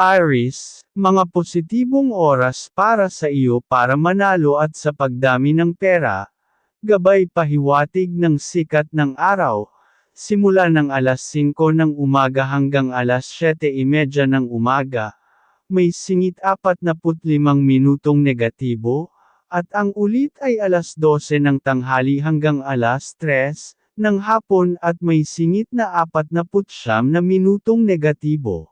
Iris, mga positibong oras para sa iyo para manalo at sa pagdami ng pera, gabay pahiwatig ng sikat ng araw, simula ng alas 5 ng umaga hanggang alas 7.30 ng umaga, may singit 45 minutong negatibo, at ang ulit ay alas 12 ng tanghali hanggang alas 3 ng hapon at may singit na 49 na minutong negatibo.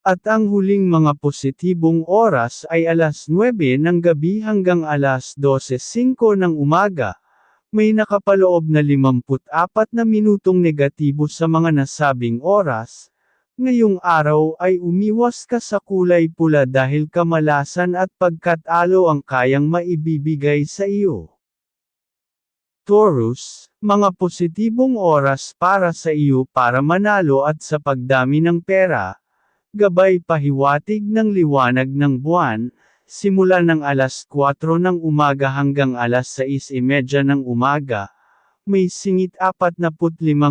At ang huling mga positibong oras ay alas 9 ng gabi hanggang alas 12.05 ng umaga. May nakapaloob na 54 na minutong negatibo sa mga nasabing oras. Ngayong araw ay umiwas ka sa kulay pula dahil kamalasan at pagkatalo ang kayang maibibigay sa iyo. Taurus, mga positibong oras para sa iyo para manalo at sa pagdami ng pera, gabay pahiwatig ng liwanag ng buwan, simula ng alas 4 ng umaga hanggang alas 6.30 ng umaga, may singit 45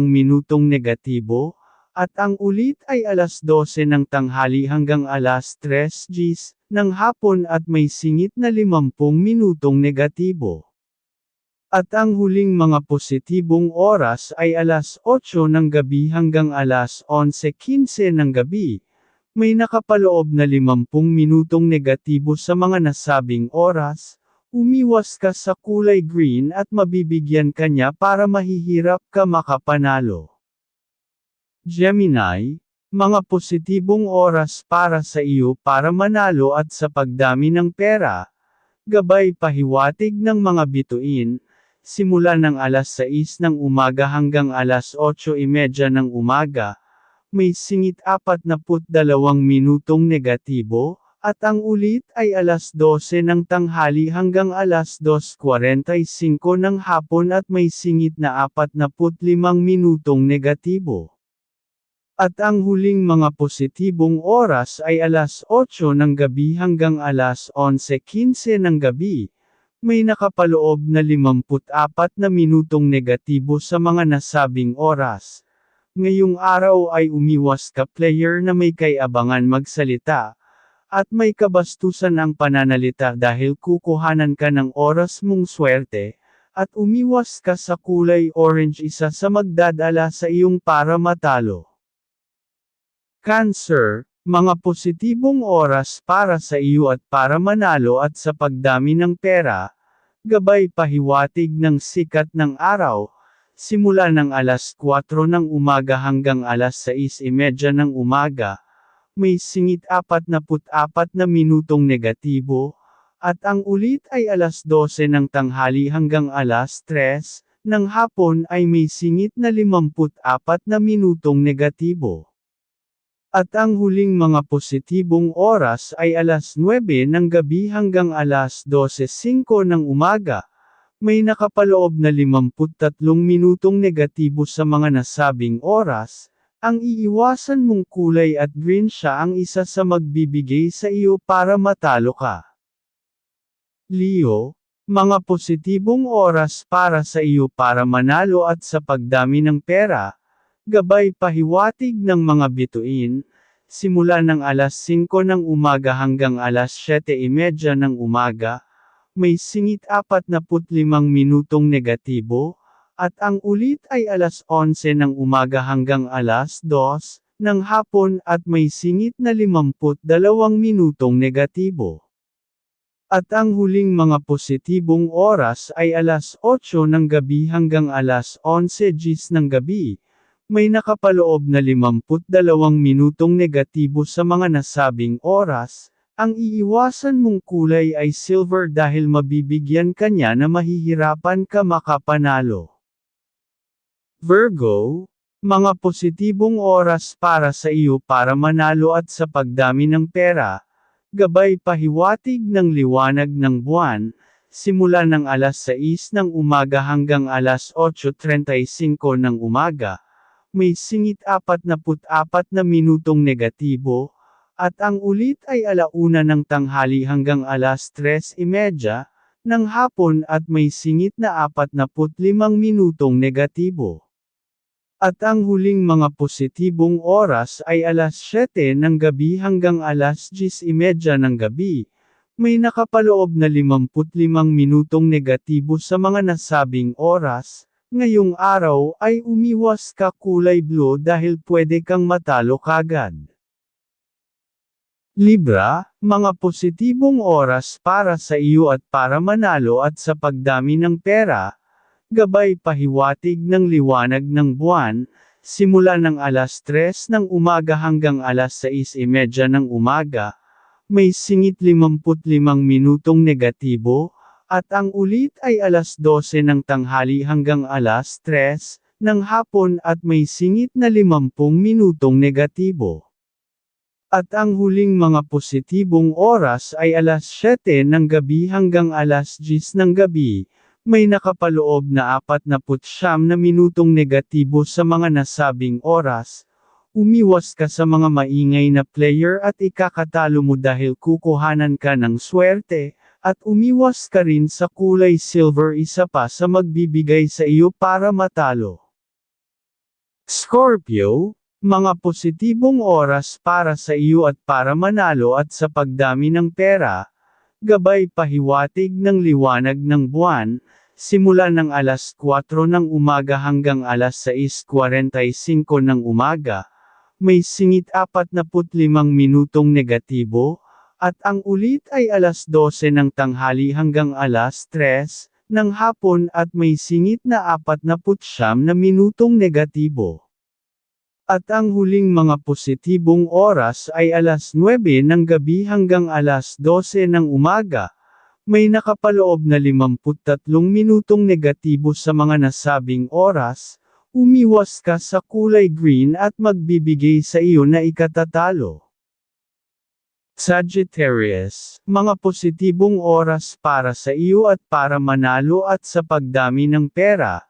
minutong negatibo, at ang ulit ay alas 12 ng tanghali hanggang alas 3 Gs ng hapon at may singit na 50 minutong negatibo. At ang huling mga positibong oras ay alas 8 ng gabi hanggang alas 11.15 ng gabi, may nakapaloob na 50 minutong negatibo sa mga nasabing oras, umiwas ka sa kulay green at mabibigyan ka niya para mahihirap ka makapanalo. Gemini, mga positibong oras para sa iyo para manalo at sa pagdami ng pera, gabay pahiwatig ng mga bituin, simula ng alas 6 ng umaga hanggang alas 8.30 ng umaga, may singit 42 minutong negatibo, at ang ulit ay alas 12 ng tanghali hanggang alas 2.45 ng hapon at may singit na 45 minutong negatibo. At ang huling mga positibong oras ay alas 8 ng gabi hanggang alas 11.15 ng gabi, may nakapaloob na 54 na minutong negatibo sa mga nasabing oras. Ngayong araw ay umiwas ka player na may kayabangan magsalita, at may kabastusan ang pananalita dahil kukuhanan ka ng oras mong swerte, at umiwas ka sa kulay orange isa sa magdadala sa iyong para matalo. Cancer, mga positibong oras para sa iyo at para manalo at sa pagdami ng pera, gabay pahiwatig ng sikat ng araw, simula ng alas 4 ng umaga hanggang alas 6.30 ng umaga, may singit 44 na minutong negatibo, at ang ulit ay alas 12 ng tanghali hanggang alas 3 ng hapon ay may singit na 54 na minutong negatibo. At ang huling mga positibong oras ay alas 9 ng gabi hanggang alas 12.05 ng umaga, may nakapaloob na 53 minutong negatibo sa mga nasabing oras, ang iiwasan mong kulay at green siya ang isa sa magbibigay sa iyo para matalo ka. Leo, mga positibong oras para sa iyo para manalo at sa pagdami ng pera, gabay pahiwatig ng mga bituin, simula ng alas 5 ng umaga hanggang alas 7.30 ng umaga, may singit 45 minutong negatibo, at ang ulit ay alas 11 ng umaga hanggang alas 2 ng hapon at may singit na 52 minutong negatibo. At ang huling mga positibong oras ay alas 8 ng gabi hanggang alas 11 gis ng gabi, may nakapaloob na 52 minutong negatibo sa mga nasabing oras, ang iiwasan mong kulay ay silver dahil mabibigyan ka niya na mahihirapan ka makapanalo. Virgo, mga positibong oras para sa iyo para manalo at sa pagdami ng pera, gabay pahiwatig ng liwanag ng buwan, simula ng alas 6 ng umaga hanggang alas 8.35 ng umaga, may singit 44 na minutong negatibo, at ang ulit ay alauna ng tanghali hanggang alas 3.30 ng hapon at may singit na 45 minutong negatibo. At ang huling mga positibong oras ay alas 7 ng gabi hanggang alas 10.30 ng gabi. May nakapaloob na 55 minutong negatibo sa mga nasabing oras. Ngayong araw ay umiwas ka kulay blue dahil pwede kang matalo kagad. Libra, mga positibong oras para sa iyo at para manalo at sa pagdami ng pera, gabay pahiwatig ng liwanag ng buwan, simula ng alas 3 ng umaga hanggang alas 6.30 ng umaga, may singit 55 minutong negatibo, at ang ulit ay alas 12 ng tanghali hanggang alas 3 ng hapon at may singit na 50 minutong negatibo. At ang huling mga positibong oras ay alas 7 ng gabi hanggang alas 10 ng gabi, may nakapaloob na 49 na minutong negatibo sa mga nasabing oras. Umiwas ka sa mga maingay na player at ikakatalo mo dahil kukuhanan ka ng swerte, at umiwas ka rin sa kulay silver isa pa sa magbibigay sa iyo para matalo. Scorpio, mga positibong oras para sa iyo at para manalo at sa pagdami ng pera, gabay pahiwatig ng liwanag ng buwan, simula ng alas 4 ng umaga hanggang alas 6.45 ng umaga, may singit 45 minutong negatibo, at ang ulit ay alas 12 ng tanghali hanggang alas 3 ng hapon at may singit na 49 na minutong negatibo. At ang huling mga positibong oras ay alas 9 ng gabi hanggang alas 12 ng umaga, may nakapaloob na 53 minutong negatibo sa mga nasabing oras, umiwas ka sa kulay green at magbibigay sa iyo na ikatatalo. Sagittarius, mga positibong oras para sa iyo at para manalo at sa pagdami ng pera,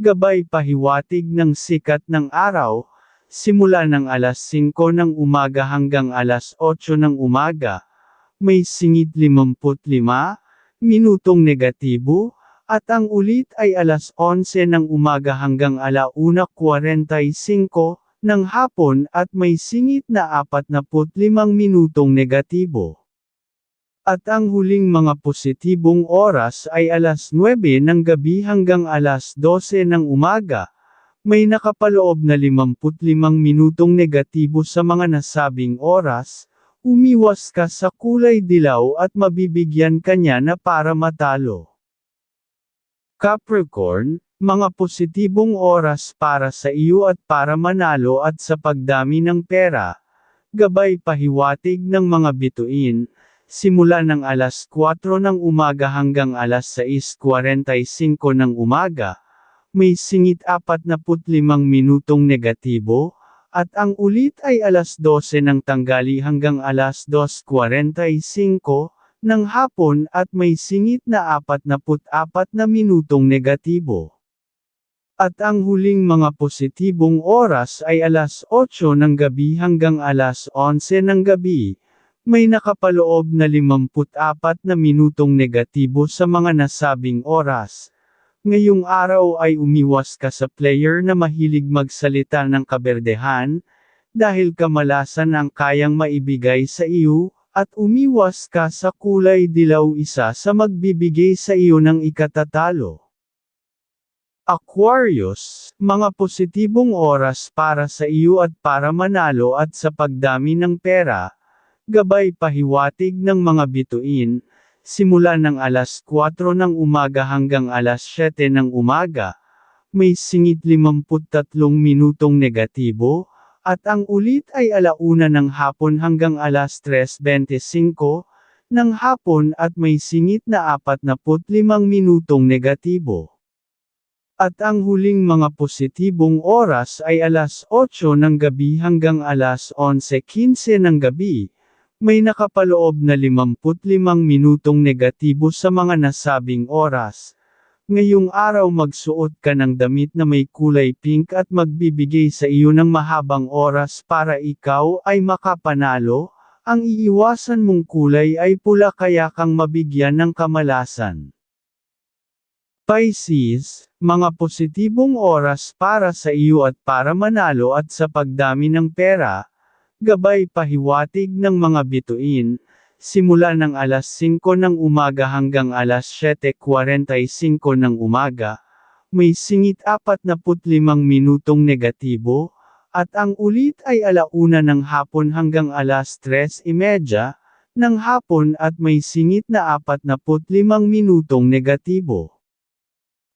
gabay pahiwatig ng sikat ng araw, simula ng alas 5 ng umaga hanggang alas 8 ng umaga, may singit 55, minutong negatibo, at ang ulit ay alas 11 ng umaga hanggang alauna 45 ng hapon at may singit na 45 minutong negatibo. At ang huling mga positibong oras ay alas 9 ng gabi hanggang alas 12 ng umaga, may nakapaloob na 55 minutong negatibo sa mga nasabing oras, Umiwas ka sa kulay dilaw at mabibigyan kanya na para matalo. Capricorn, mga positibong oras para sa iyo at para manalo at sa pagdami ng pera, gabay pahiwatig ng mga bituin, simula ng alas 4 ng umaga hanggang alas 6.45 ng umaga, may singit 45 minutong negatibo, at ang ulit ay alas 12 ng tanggali hanggang alas 2.45 ng hapon at may singit na 44 na minutong negatibo. At ang huling mga positibong oras ay alas 8 ng gabi hanggang alas 11 ng gabi, may nakapaloob na 54 na minutong negatibo sa mga nasabing oras. Ngayong araw ay umiwas ka sa player na mahilig magsalita ng kaberdehan, dahil kamalasan ang kayang maibigay sa iyo, at umiwas ka sa kulay dilaw isa sa magbibigay sa iyo ng ikatatalo. Aquarius, mga positibong oras para sa iyo at para manalo at sa pagdami ng pera, gabay pahiwatig ng mga bituin, simula ng alas 4 ng umaga hanggang alas 7 ng umaga, may singit 53 minutong negatibo, at ang ulit ay alauna ng hapon hanggang alas 3.25 ng hapon at may singit na 45 minutong negatibo. At ang huling mga positibong oras ay alas 8 ng gabi hanggang alas 11.15 ng gabi, may nakapaloob na 55 minutong negatibo sa mga nasabing oras. Ngayong araw magsuot ka ng damit na may kulay pink at magbibigay sa iyo ng mahabang oras para ikaw ay makapanalo, ang iiwasan mong kulay ay pula kaya kang mabigyan ng kamalasan. Pisces, mga positibong oras para sa iyo at para manalo at sa pagdami ng pera, gabay pahiwatig ng mga bituin, simula ng alas 5 ng umaga hanggang alas 7.45 ng umaga, may singit 45 minutong negatibo, at ang ulit ay alauna ng hapon hanggang alas 3.30 ng hapon at may singit na 45 minutong negatibo.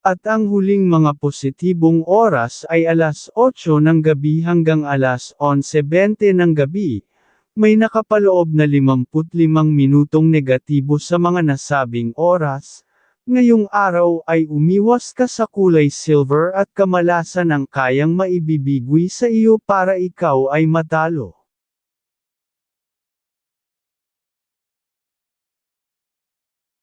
At ang huling mga positibong oras ay alas 8 ng gabi hanggang alas 11.20 ng gabi. May nakapaloob na 55 minutong negatibo sa mga nasabing oras. Ngayong araw ay umiwas ka sa kulay silver at kamalasan ang kayang maibibigwi sa iyo para ikaw ay matalo.